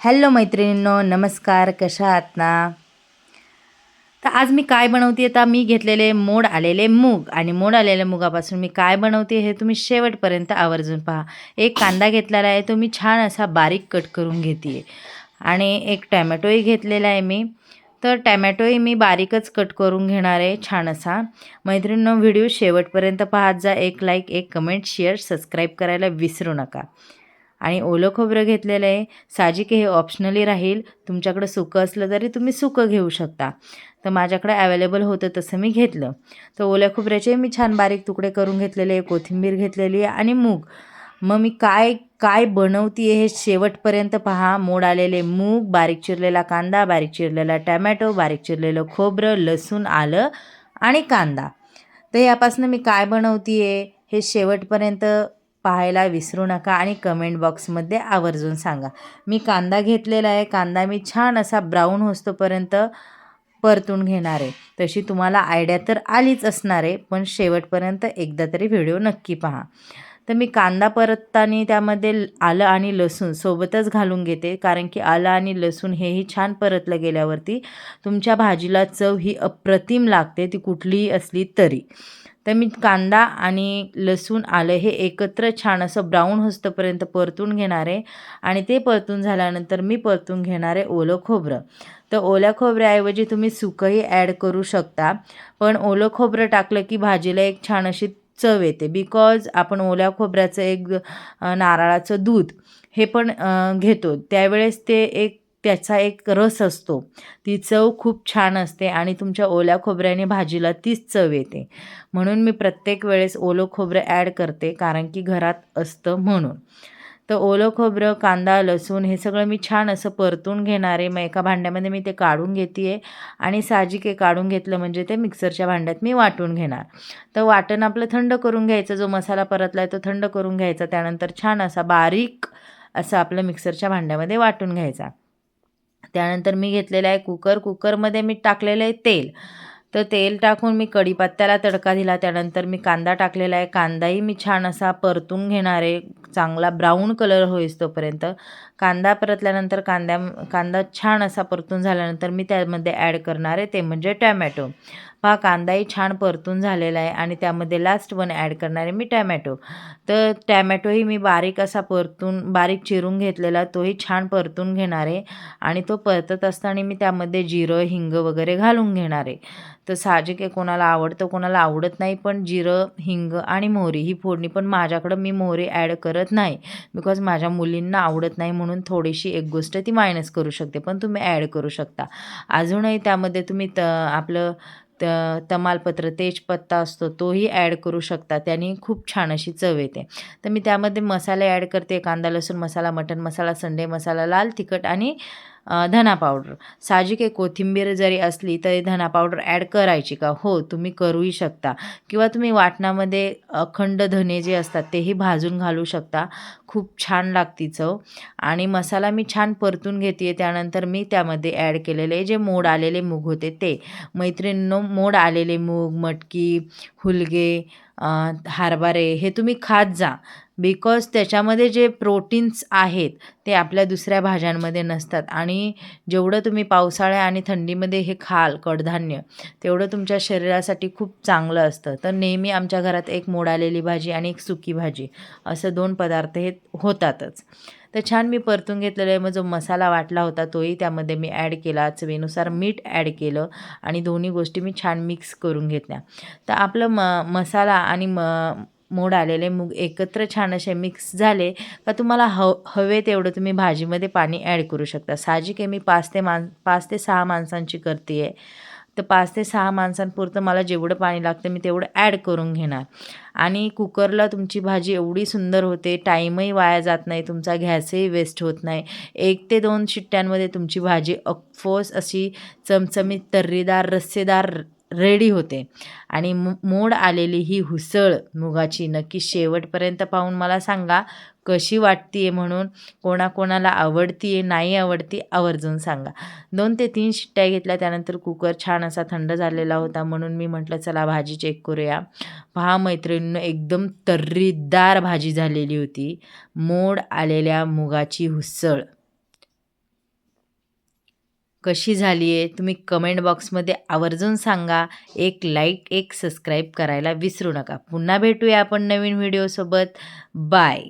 Hello मैत्रिणींनो नमस्कार कशा आहात ना? तर आज मी काय बनवते? आता मी घेतलेले मोड आलेले मूग आणि मोड आलेल्या मुगापासून मी काय बनवते हे तुम्ही शेवटपर्यंत आवर्जून पहा. एक कांदा घेतलेला आहे तो मी छान असा बारीक कट करून घेते आणि एक टॅमॅटोही घेतलेला आहे मी. तर टॅमॅटोही मी बारीकच कट करून घेणार आहे छान असा. मैत्रिणींनो व्हिडिओ शेवटपर्यंत पाहत जा. एक लाईक एक कमेंट शेअर सबस्क्राईब करायला विसरू नका. आणि ओलं खोबरं घेतलेलं आहे. साजिक हे ऑप्शनली राहील. तुमच्याकडं सुकं असलं तरी तुम्ही सुकं घेऊ शकता. तर माझ्याकडे अवेलेबल होतं तसं मी घेतलं. तर ओल्या खोबऱ्याचे मी छान बारीक तुकडे करून घेतलेले आहे. कोथिंबीर घेतलेली आहे आणि मूग. मग मी काय काय बनवते हे शेवटपर्यंत पहा. मोड आलेले मूग बारीक चिरलेला कांदा बारीक चिरलेला टॅमॅटो बारीक चिरलेलं खोबरं लसूण आलं आणि कांदा. तर यापासून मी काय बनवते हे शेवटपर्यंत पाहायला विसरू नका आणि कमेंट बॉक्समध्ये आवर्जून सांगा. मी कांदा घेतलेला आहे. कांदा मी छान असा ब्राऊन होतोपर्यंत परतून घेणार आहे. तशी तुम्हाला आयडिया तर आलीच असणार आहे पण शेवटपर्यंत एकदा तरी व्हिडिओ नक्की पहा. तर मी कांदा परतताना त्यामध्ये आलं आणि लसूण सोबतच घालून घेते कारण की आलं आणि लसूण हेही छान परतलं गेल्यावरती तुमच्या भाजीला चव ही अप्रतिम लागते ती कुठलीही असली तरी. तर मी कांदा आणि लसूण आलं हे एकत्र छान असं ब्राऊन होस्तपर्यंत परतून घेणार आहे आणि ते परतून झाल्यानंतर मी परतून घेणार आहे ओलं खोबरं. तर ओल्या खोबऱ्याऐवजी तुम्ही सुकंही ॲड करू शकता पण ओलं खोबरं टाकलं की भाजीला एक छान अशी चव येते. बिकॉज आपण ओल्या खोबऱ्याचं एक नारळाचं दूध हे पण घेतो. त्यावेळेस ते एक त्याचा एक रस असतो. ती चव खूप छान असते आणि तुमच्या ओल्या खोबऱ्याने भाजीला तीच चव येते. म्हणून मी प्रत्येक वेळेस ओलं खोबरं ॲड करते कारण की घरात असतं म्हणून. तर ओलं खोबरं कांदा लसूण हे सगळं मी छान असं परतून घेणार आहे. मग एका भांड्यामध्ये मी ते काढून घेते आहे आणि साजिक हे काढून घेतलं म्हणजे ते मिक्सरच्या भांड्यात मी वाटून घेणार. तर वाटण आपलं थंड करून घ्यायचं जो मसाला परतला आहे तो थंड करून घ्यायचा. त्यानंतर छान असा बारीक असं आपलं मिक्सरच्या भांड्यामध्ये वाटून घ्यायचा. त्यानंतर मी घेतलेला आहे कुकर. कुकरमध्ये मी टाकलेलं आहे तेल. तर तेल टाकून मी कढीपत्त्याला तडका दिला. त्यानंतर मी कांदा टाकलेला आहे. कांदाही मी छान असा परतून घेणार आहे. चांगला ब्राऊन कलर होईस तोपर्यंत. कांदा परतल्यानंतर कांद्या कांदा छान असा परतून झाल्यानंतर मी त्यामध्ये ॲड करणार आहे. ते म्हणजे टॅमॅटो. पहा कांदाही छान परतून झालेला आहे आणि त्यामध्ये लास्ट वन ॲड करणार आहे मी टॅमॅटो. तर टॅमॅटोही मी बारीक असा परतून बारीक चिरून घेतलेला तोही छान परतून घेणार आहे. आणि तो परतत असताना मी त्यामध्ये जिरं हिंग वगैरे घालून घेणार आहे. तर साहजिक आहे कोणाला आवडतं कोणाला आवडत नाही पण जिरं हिंग आणि मोहरी ही फोडणी पण माझ्याकडं मी मोहरी ॲड करत नाही. बिकॉज माझ्या मुलींना आवडत नाही म्हणून थोडीशी एक गोष्ट ती मायनस करू शकते पण तुम्ही ॲड करू शकता. अजूनही त्यामध्ये तुम्ही त आपलं त तमालपत्र तेजपत्ता असतो तोही ॲड करू शकता. त्याने खूप छान अशी चव येते. तर मी त्यामध्ये मसाले ॲड करते. कांदा लसूण मसाला मटण मसाला संडे मसाला लाल तिखट आणि धना पावडर. साहजिक आहे कोथिंबीर जरी असली तरी धना पावडर ॲड करायची का? हो तुम्ही करूही शकता. किंवा तुम्ही वाटणामध्ये अखंड धने जे असतात तेही भाजून घालू शकता. खूप छान लागती चव. आणि मसाला मी छान परतून घेते त्यानंतर मी त्यामध्ये ॲड केलेले जे मोड आलेले मूग होते ते. मैत्रिणींनो मोड आलेले मूग मटकी हुलगे हरभरे हे तुम्ही खात जा. बिकॉज त्याच्यामध्ये जे प्रोटीन्स आहेत ते आपल्या दुसऱ्या भाज्यांमध्ये नसतात. आणि जेवढं तुम्ही पावसाळ्या आणि थंडीमध्ये हे खाल कडधान्य तेवढं तुमच्या शरीरासाठी खूप चांगलं असतं. तर नेहमी आमच्या घरात एक मोडालेली भाजी आणि एक सुकी भाजी असं दोन पदार्थ हे होतातच. तर छान मी परतून घेतलेलं आहे. मग जो मसाला वाटला होता तोही त्यामध्ये मी ॲड केला. चवीनुसार मीठ ॲड केलं आणि दोन्ही गोष्टी मी छान मिक्स करून घेतल्या. तर आपलं म मसाला आणि म मोड आलेले मूग एकत्र छान असे मिक्स झाले. का तुम्हाला हव हवे तेवढं तुम्ही भाजीमध्ये पाणी ॲड करू शकता. साहजिक आहे मी पाच ते मान पाच ते सहा माणसांची करते आहे तर पाच ते सहा माणसांपुरतं मला जेवढं पाणी लागतं मी तेवढं ॲड करून घेणार. आणि कुकरला तुमची भाजी एवढी सुंदर होते टाईमही वाया जात नाही तुमचा गॅसही वेस्ट होत नाही. एक ते दोन शिट्ट्यांमध्ये तुमची भाजी अफोस अशी चमचमीत तर्रीदार रस्सेदार रेडी होते. आणि मोड आलेली ही हुसळ मुगाची नक्की शेवटपर्यंत पाहून मला सांगा कशी वाटते आहे म्हणून? कोणाकोणाला आवडती आहे नाही आवडती आवर्जून सांगा. दोन ते तीन शिट्ट्या घेतल्या त्यानंतर कुकर छान असा थंड झालेला होता म्हणून मी म्हटलं चला भाजी चेक करूया. पहा मैत्रिणीनं एकदम तर्रीदार भाजी झालेली होती. मोड आलेल्या मुगाची हुसळ. कशी झाली आहे तुम्ही कमेंट बॉक्समध्ये आवर्जून सांगा. एक लाईक एक सबस्क्राईब करायला विसरू नका. पुन्हा भेटूया आपण नवीन व्हिडिओसोबत बाय